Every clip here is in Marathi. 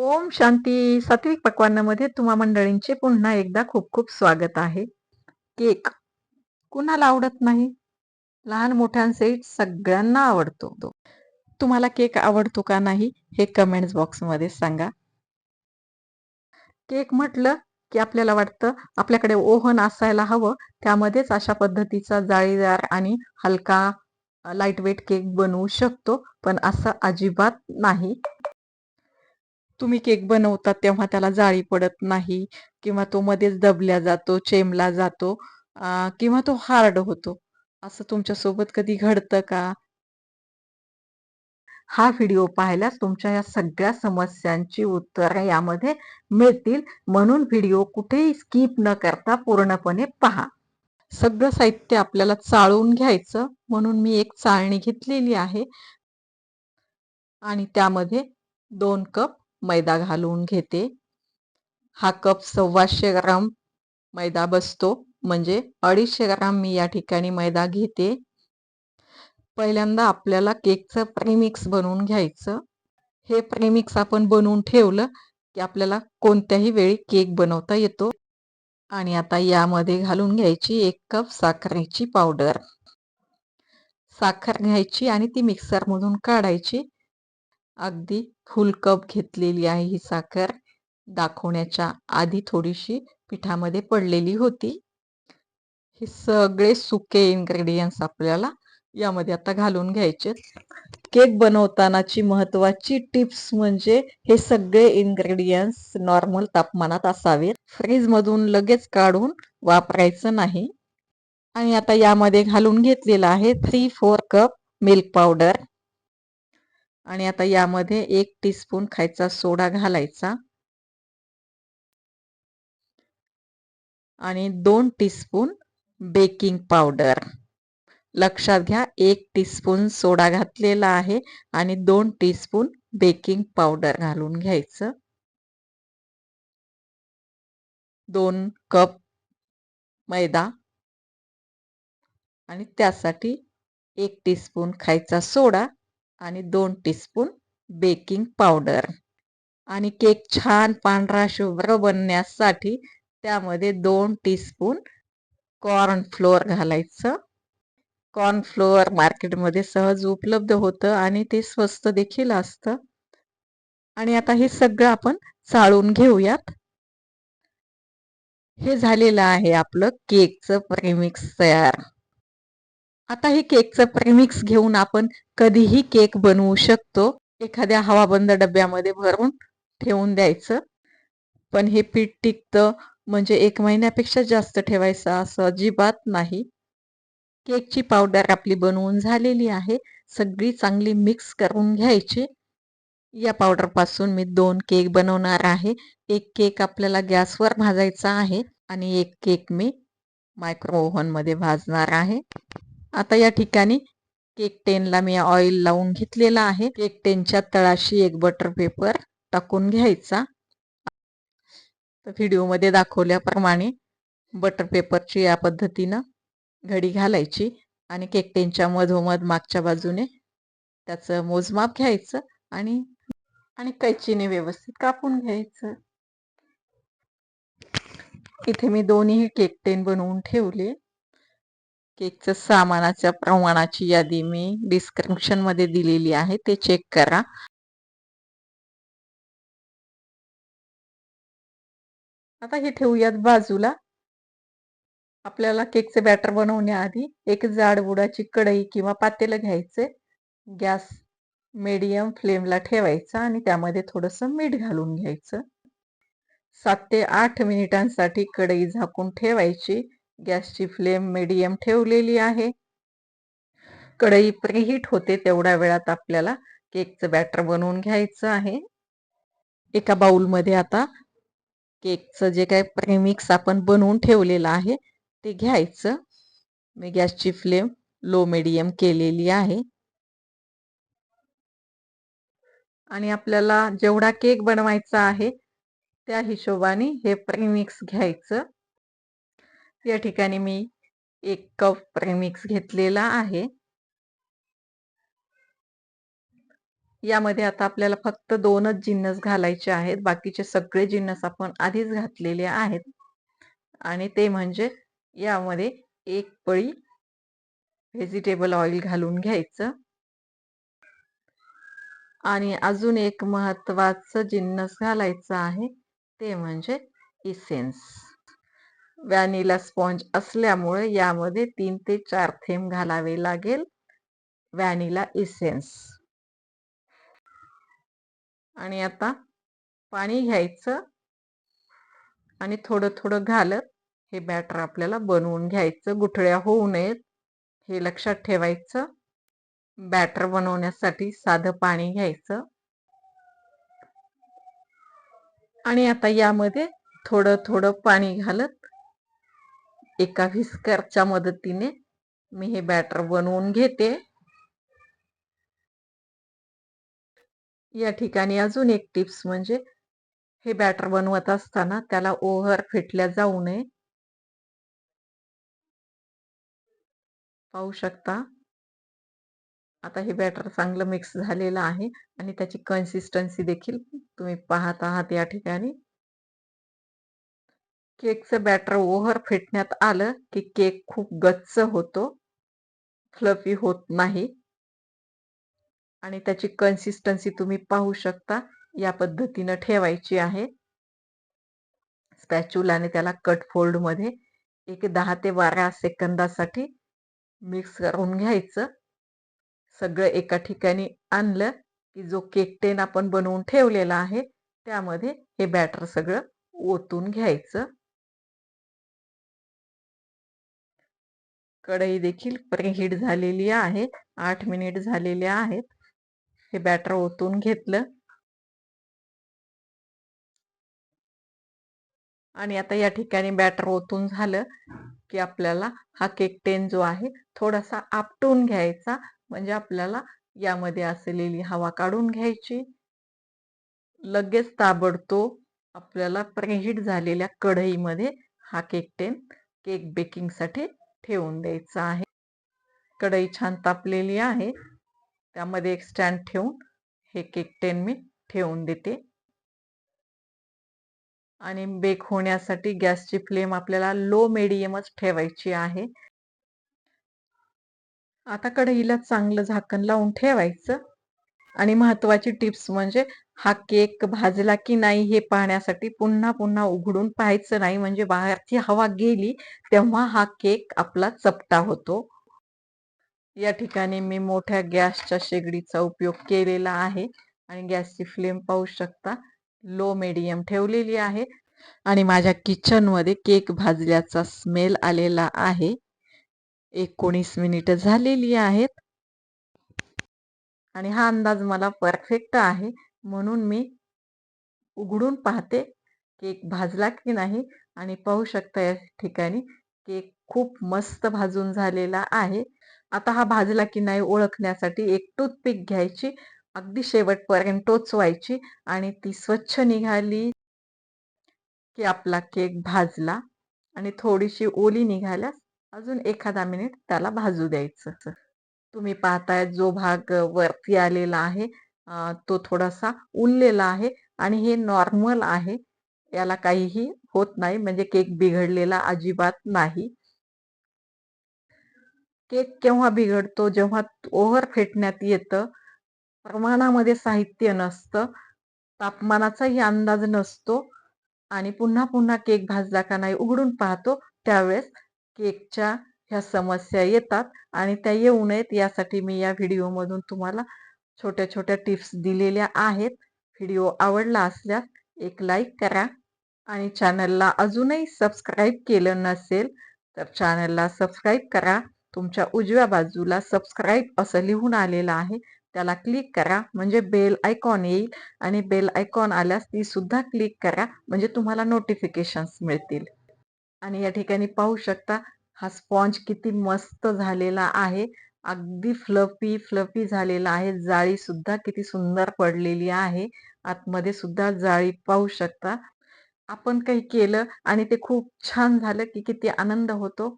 ओम शांती. सात्विक पक्वान्नामध्ये तुम्हा मंडळींचे पुन्हा एकदा खूप खूप स्वागत आहे. केक कुणाला आवडत नाही? लहान मोठ्यांसहित सगळ्यांना आवडतो तुम्हाला केक आवडतो का नाही हे कमेंट्स बॉक्समध्ये सांगा. केक म्हटलं की आपल्याला वाटतं आपल्याकडे ओव्हन असायला हवं. त्यामध्येच अशा पद्धतीचा जाळीदार आणि हलका लाइट वेट केक बनवू शकतो. पण असं अजिबात नाही. तुम्ही केक बनवता तेव्हा त्याला जाळी पडत नाही किंवा तो मध्येच दबल्या जातो चेमला जातो किंवा तो हार्ड होतो. असं तुमच्यासोबत कधी घडतं का? हा व्हिडिओ पाहिल्यास तुमच्या या सगळ्या समस्यांची उत्तरं यामध्ये मिळतील. म्हणून व्हिडिओ कुठेही स्किप न करता पूर्णपणे पहा. सगळं साहित्य आपल्याला चाळून घ्यायचं. म्हणून मी एक चाळणी घेतलेली आहे. आणि त्यामध्ये दोन कप मैदा घालून घेते. हा कप सव्वाशे ग्राम मैदा बसतो. म्हणजे अडीचशे ग्राम मी या ठिकाणी मैदा घेते. पहिल्यांदा आपल्याला केकचं प्रेमिक्स बनवून घ्यायचं. हे प्रीमिक्स आपण बनवून ठेवलं की आपल्याला कोणत्याही वेळी केक बनवता येतो. आणि आता यामध्ये घालून घ्यायची एक कप साखरेची पावडर. साखर घ्यायची आणि ती मिक्सरमधून काढायची. अगदी फुल कप घेतलेली आहे ही साखर. दाखवण्याच्या आधी थोडीशी पिठामध्ये पडलेली होती. हे सगळे सुके इन्ग्रेडियंट्स आपल्याला यामध्ये आता घालून घ्यायचे केक बनवतानाची महत्वाची टिप्स म्हणजे हे सगळे इन्ग्रेडियंट्स नॉर्मल तापमानात असावेत. फ्रीज मधून लगेच काढून वापरायचं नाही. आणि आता यामध्ये घालून घेतलेलं आहे three four cup milk powder आणि आता यामध्ये एक टीस्पून खायचा सोडा घालायचा. आणि दोन टीस्पून बेकिंग पावडर लक्षात घ्या एक टीस्पून सोडा घातलेला आहे आणि दोन टीस्पून बेकिंग पावडर घालून घ्यायचं. दोन कप मैदा. आणि त्यासाठी एक टीस्पून खायचा सोडा आणि दोन टीस्पून बेकिंग पावडर आणि केक छान पांढरा शुभ्र बनण्यासाठी त्यामध्ये दोन टीस्पून कॉर्न फ्लोअर घालायचं. कॉर्न फ्लोअर मार्केटमध्ये सहज उपलब्ध होतं आणि ते स्वस्त देखील असतं. आणि आता हे सगळं आपण चाळून घेऊयात. हे झालेलं आहे आपलं केकचं प्रेमिक्स तयार. आता हे केकचं प्रेमिक्स घेऊन आपण कधीही केक बनवू शकतो. एखाद्या हवाबंद डब्यामध्ये भरून ठेवून द्यायचं. पण हे पीठ टिकतं म्हणजे एक महिन्यापेक्षा जास्त ठेवायचं असं अजिबात नाही. केकची पावडर आपली बनवून झालेली आहे. सगळी चांगली मिक्स करून घ्यायची. या पावडरपासून मी दोन केक बनवणार आहे. एक केक आपल्याला गॅसवर भाजायचा आहे आणि एक केक मी मायक्रो भाजणार आहे. आता या ठिकाणी केक टेनला मी ऑइल लावून घेतलेला आहे. केक टेनच्या तळाशी एक बटर पेपर टाकून घ्यायचा. व्हिडिओमध्ये दाखवल्याप्रमाणे बटर पेपरची या पद्धतीनं घडी घालायची आणि केक टेनच्या मधोमध मागच्या बाजूने त्याचं मोजमाप घ्यायचं आणि आणि कैचीने व्यवस्थित कापून घ्यायचं. इथे मी दोन्ही केक टेन बनवून ठेवले. केकचं सामानाच्या प्रमाणाची यादी मी डिस्क्रिप्शनमध्ये दिलेली आहे ते चेक करा. आता हे ठेवूयात बाजूला. आपल्याला केकचे बॅटर बनवण्याआधी एक जाड बुडाची कढई किंवा पातेलं घ्यायचे. गॅस मीडियम फ्लेमला ठेवायचा आणि त्यामध्ये थोडंसं मीठ घालून घ्यायचं. सात ते आठ मिनिटांसाठी कढई झाकून ठेवायची. गॅसची फ्लेम मिडियम ठेवलेली आहे. कढई प्रीहीट होते तेवढ्या वेळात आपल्याला केकचं बॅटर बनवून घ्यायचं आहे. एका बाउलमध्ये आता केकचं जे काय प्रेमिक्स आपण बनवून ठेवलेलं आहे ते घ्यायचं. मी गॅसची फ्लेम लो मिडियम केलेली आहे. आणि आपल्याला जेवढा केक बनवायचा आहे त्या हिशोबाने हे प्रेमिक्स घ्यायचं. या ठिकाणी मी एक कप प्रेमिक्स घेतलेला आहे. यामध्ये आता आपल्याला फक्त दोनच जिन्नस घालायचे आहेत. बाकीचे सगळे जिन्नस आपण आधीच घातलेले आहेत. आणि ते म्हणजे यामध्ये एक पळी व्हेजिटेबल ऑइल घालून घ्यायचं. आणि अजून एक महत्वाचं जिन्नस घालायचं आहे. ते म्हणजे इसेन्स. व्हॅनिला स्पॉन्ज असल्यामुळे यामध्ये तीन ते चार थेंब घालावे लागेल. Vanilla essence. आणि आता पाणी घ्यायचं. आणि थोडं थोडं घालत हे बॅटर आपल्याला बनवून घ्यायचं. गुठळ्या होऊ नयेत. हे लक्षात ठेवायचं. बॅटर बनवण्यासाठी साधं पाणी घ्यायचं. आणि आता यामध्ये थोडं थोडं पाणी घालत एका व्हिस्करच्या मदतीने मी हे बॅटर बनवून घेते. या ठिकाणी अजून एक टिप्स म्हणजे हे बॅटर बनवत असताना त्याला ओव्हर फेटल्या जाऊ नये. पाहू शकता. आता हे बॅटर चांगलं मिक्स झालेलं आहे आणि त्याची कन्सिस्टन्सी देखील तुम्ही पाहत आहात या ठिकाणी. केकचं बॅटर ओव्हर फेटण्यात आलं की केक खूप गच्च होतो. फ्लफी होत नाही. आणि त्याची कन्सिस्टन्सी तुम्ही पाहू शकता. या पद्धतीनं ठेवायची आहे. स्पॅच्युलाने त्याला कट फोल्डमध्ये एक दहा ते बारा सेकंदासाठी मिक्स करून घ्यायचं. सगळं एका ठिकाणी आणलं की जो केक टेन आपण बनवून ठेवलेला आहे त्यामध्ये हे बॅटर सगळं ओतून घ्यायचं. कढई देखील प्रेहीट झालेली आहे. आठ मिनिट झालेले आहेत. हे बॅटर ओतून घेतलं. आणि आता या ठिकाणी बॅटर ओतून झालं की आपल्याला हा केक टेन जो आहे थोडासा आपटून घ्यायचा. म्हणजे आपल्याला यामध्ये असलेली हवा काढून घ्यायची. लगेच ताबडतोब आपल्याला प्रेहीट झालेल्या कढईमध्ये हा केक टेन केक बेकिंगसाठी ठेवून द्यायचा आहे. कढई छान तापलेली आहे. त्यामध्ये एक स्टँड ठेवून हे केक टेन मी ठेवून देते. आणि बेक होण्यासाठी गॅसची फ्लेम आपल्याला लो मिडियमच ठेवायची आहे. आता कढईला चांगलं झाकण लावून ठेवायचं. आणि महत्वाची टिप्स म्हणजे हा केक भाजला की नाही हे पाहण्यासाठी पुन्हा पुन्हा उघडून पाहायचं नाही. म्हणजे बाहेरची हवा गेली तेव्हा हा केक आपला चपटा होतो. या ठिकाणी मी मोठ्या गॅसच्या शेगडीचा उपयोग केलेला आहे. आणि गॅसची फ्लेम पाहू शकता. लो मिडियम ठेवलेली आहे. आणि माझ्या किचनमध्ये केक भाजल्याचा स्मेल आलेला आहे. एकोणीस मिनिट झालेली आहेत. आणि हा अंदाज मला परफेक्ट आहे. म्हणून मी उघडून पाहते केक भाजला की नाही आणि पाहू शकता या ठिकाणी केक खूप मस्त भाजून झालेला आहे. आता हा भाजला की नाही ओळखण्यासाठी एक टूथपिक घ्यायची अगदी शेवटपर्यंत टोचवायची आणि ती स्वच्छ निघाली की आपला केक भाजला आणि थोडीशी ओली निघाल्यास अजून एखादा मिनिट त्याला भाजू द्यायचं. तुम्ही पाहताय जो भाग वरती आलेला आहे तो थोडासा उरलेला आहे आणि हे नॉर्मल आहे. याला काहीही होत नाही म्हणजे केक बिघडलेला अजिबात नाही. केक केव्हा बिघडतो? जेव्हा ओव्हर फेटण्यात येतं प्रमाणामध्ये साहित्य नसतं तापमानाचाही अंदाज नसतो आणि पुन्हा पुन्हा केक भाजला का नाही उघडून पाहतो त्यावेळेस केकच्या ह्या समस्या येतात आणि त्या येऊ नयेत यासाठी मी या व्हिडिओमधून तुम्हाला छोट्या छोट्या टिप्स दिलेल्या आहेत. व्हिडिओ आवडला असल्यास एक लाईक करा आणि चॅनलला अजूनही सबस्क्राईब केलं नसेल तर चॅनलला सबस्क्राईब करा. तुमच्या उजव्या बाजूला सबस्क्राईब असं लिहून आलेलं आहे. त्याला क्लिक करा म्हणजे बेल आयकॉन येईल आणि बेल आयकॉन आल्यास ती सुद्धा क्लिक करा म्हणजे तुम्हाला नोटिफिकेशन्स मिळतील. आणि या ठिकाणी पाहू शकता हा स्पॉन्ज किती मस्त झालेला आहे. अगदी फ्लफी फ्लफी झालेला आहे. जाळी सुद्धा किती सुंदर पडलेली आहे. आतमध्ये सुद्धा जाळी पाहू शकता. आपण काही केलं आणि ते खूप छान झालं की किती आनंद होतो.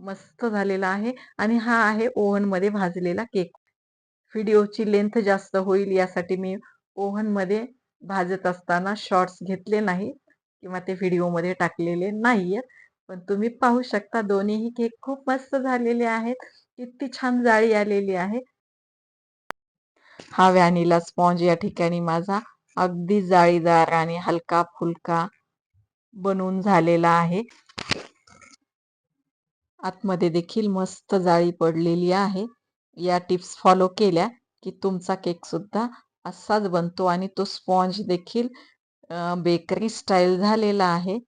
मस्त झालेला आहे आणि हा आहे ओव्हनमध्ये भाजलेला केक. व्हिडिओची लेंथ जास्त होईल यासाठी मी ओव्हनमध्ये भाजत असताना शॉर्ट्स घेतले नाही किंवा ते व्हिडिओमध्ये टाकलेले नाहीयेत. पण तुम्ही पाहू शकता दोन्हीही केक खूप मस्त झालेले आहेत. किती छान जाळी आलेली आहे. हा व्हॅनिला स्पॉन्ज या ठिकाणी माझा अगदी जाळीदार आणि हलका फुलका बनवून झालेला आहे. आतमध्ये देखील मस्त जाळी पडलेली आहे. या टिप्स फॉलो केल्या की तुमचा केक सुद्धा असाच बनतो आणि तो स्पॉन्ज देखील बेकरी स्टाईल झालेला आहे.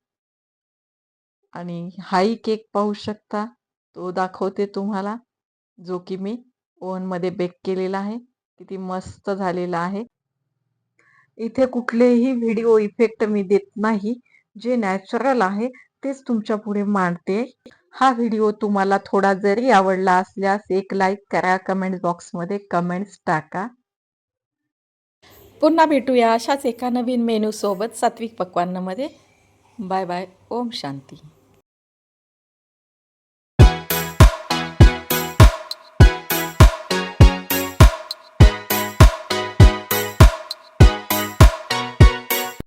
आणि हाही केक पाहू शकता. तो दाखवते तुम्हाला जो की मी ओव्हनमध्ये बेक केलेला आहे. किती मस्त झालेला आहे. इथे कुठलेही व्हिडिओ इफेक्ट मी देत नाही. जे नॅचरल आहे तेच तुमच्यापुढे मांडते. हा व्हिडिओ तुम्हाला थोडा जरी आवडला असल्यास एक लाईक करा. कमेंट बॉक्समध्ये कमेंट्स टाका. पुन्हा भेटूया अशाच एका नवीन मेनूसोबत सात्विक पक्वान्नमध्ये. Bye bye Om Shanti.